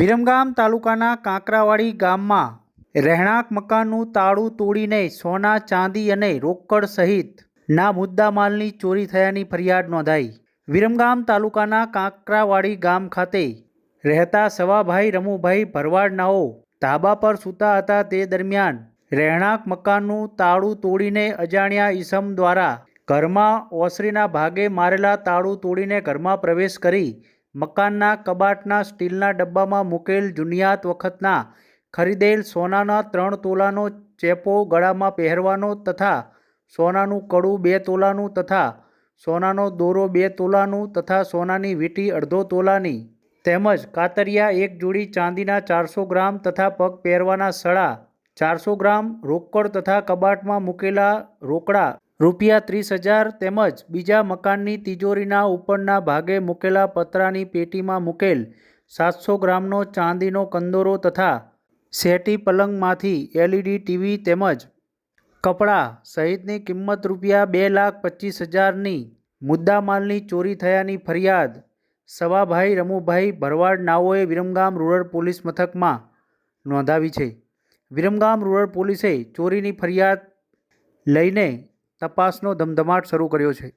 વિરમગામ તાલુકાના કાંકરાવાડી ગામમાં રહેણાંક મકાનનું તાળું તોડીને સોના, ચાંદી અને રોકડ સહિતના મુદ્દામાલની ચોરી થયાની ફરિયાદ નોંધાઈ. વિરમગામ તાલુકાના કાંકરાવાડી ગામ ખાતે રહેતા સવાભાઈ, રમુભાઈ ભરવાડનાઓ ધાબા પર સૂતા હતા. તે દરમિયાન રહેણાંક મકાનનું તાળું તોડીને અજાણ્યા ઈસમ દ્વારા ઘરમાં ઓસરીના ભાગે મારેલા તાળું તોડીને ઘરમાં પ્રવેશ કરી મકાનના કબાટના સ્ટીલના ડબ્બામાં મૂકેલ જુનિયાત વખતના ખરીદેલ સોનાના ત્રણ તોલાનો ચેપો ગળામાં પહેરવાનો તથા સોનાનું કડું બે તોલાનું તથા સોનાનો દોરો બે તોલાનું તથા સોનાની વીંટી અડધો તોલાની તેમજ કાતરિયા એક જોડી ચાંદીના ચારસો ગ્રામ તથા પગ પહેરવાના સળા ચારસો ગ્રામ રોકડ તથા કબાટમાં મૂકેલા રોકડા રૂપિયા ત્રીસ હજાર તેમજ બીજા મકાનની તિજોરીના ઉપરના ભાગે મૂકેલા પતરાની પેટીમાં મૂકેલ સાતસો ગ્રામનો ચાંદીનો કંદોરો તથા સેટી પલંગમાંથી એલઈડી, ટીવી તેમજ કપડાં સહિતની કિંમત રૂપિયા બે લાખ પચીસ હજારની મુદ્દામાલની ચોરી થયાની ફરિયાદ સવાભાઈ રમુભાઈ ભરવાડ નાઓએ વિરમગામ રૂરલ પોલીસ મથકમાં નોંધાવી છે. વિરમગામ રૂરલ પોલીસે ચોરીની ફરિયાદ લઈને તપાસનો ધમધમાટ શરૂ કર્યો છે.